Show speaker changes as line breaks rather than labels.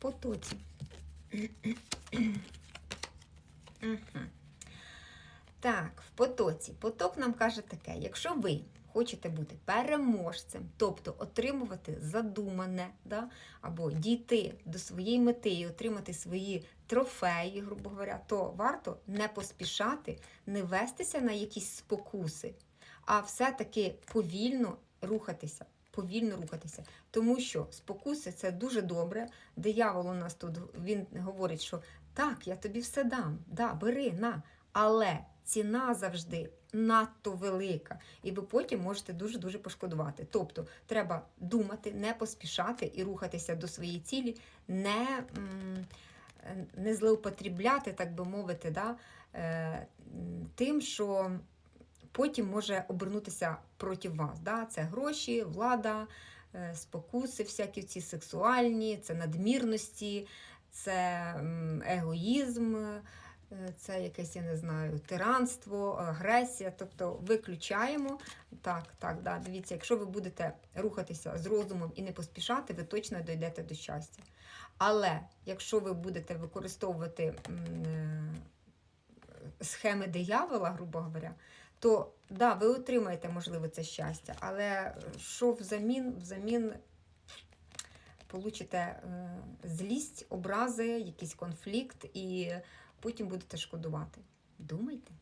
потоці. Так, в потоці. Поток нам каже таке: якщо ви хочете бути переможцем, тобто отримувати задумане, да, або дійти до своєї мети і отримати свої трофеї, грубо говоря, то варто не поспішати, не вестися на якісь спокуси, а все-таки повільно рухатися. Повільно рухатися, тому що спокуси це дуже добре. Диявол у нас тут він говорить, що так, я тобі все дам, да, бери на. Але ціна завжди надто велика, і ви потім можете дуже-дуже пошкодувати. Тобто треба думати, не поспішати і рухатися до своєї цілі, не, не злоупотрібляти, так би мовити, да, е, тим, що потім може обернутися проти вас. Да? Це гроші, влада, е, спокуси, всякі ці сексуальні, це надмірності, це егоїзм, е, це якесь, я не знаю, тиранство, агресія. Тобто виключаємо. Так, так, да, дивіться, якщо ви будете рухатися з розумом і не поспішати, ви точно дійдете до щастя. Але якщо ви будете використовувати е, схеми диявола, грубо говоря, то да, ви отримаєте, можливо, це щастя, але що взамін, взамін получите е, злість, образи, якийсь конфлікт, і потім будете шкодувати. Думайте.